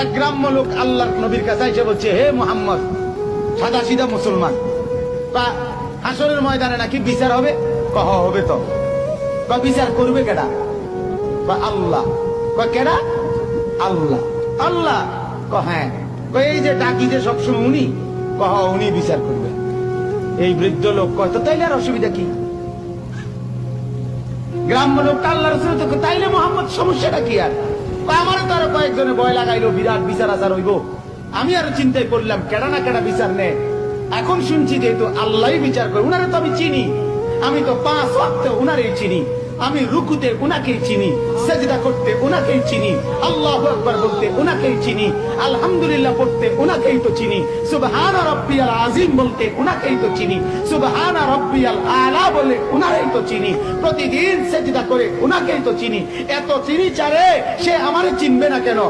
এক গ্রাম্য লোক আল্লাহর নবীর কাছে এসে বলছে, হে মোহাম্মদ সাদা সিধা মুসলমান তা হাসরের ময়দানে নাকি বিচার হবে? কহ, হবে তো। ক বিচার করবে কেডা? বা আল্লাহ। ক কেডা? আল্লাহ। আল্লাহ? ক হ্যাঁ। এই যে ডাকি যে সবসময় উনি? কহ, উনি বিচার করবে। এই বৃদ্ধ লোক কয়, তো তাইলে আর অসুবিধা কি? গ্রাম্য লোক আল্লাহ তাইলে মোহাম্মদ, সমস্যাটা কি আর? আমারও তো আরও কয়েকজনে ভয় লাগাইলো, বিরাট বিচার আচার হইব। আমি আরও চিন্তায় করলাম, কেডা না কেডা বিচার নেয় এখন শুনছি যেহেতু আল্লাহ বিচার করে, উনারে তো আমি চিনি। আমি তো পাঁচ ওয়াক্ত উনারই চিনি। আমি রুকুতে ওনাকেই চিনি, সেজদা করতে ওনাকেই চিনি, আল্লাহ আকবার বলতে ওনাকেই চিনি, আলহামদুলিল্লাহ পড়তে ওনাকেই তো চিনি, সুবহান রব্বিয়াল আযীম বলতে ওনাকেই তো চিনি, সুবহান রব্বিয়াল আলা বলে ওনাকেই তো চিনি, প্রতিদিন সেজদা করে ওনাকেই তো চিনি, এত চিনি চারে সে আমারে চিনবে না কেন?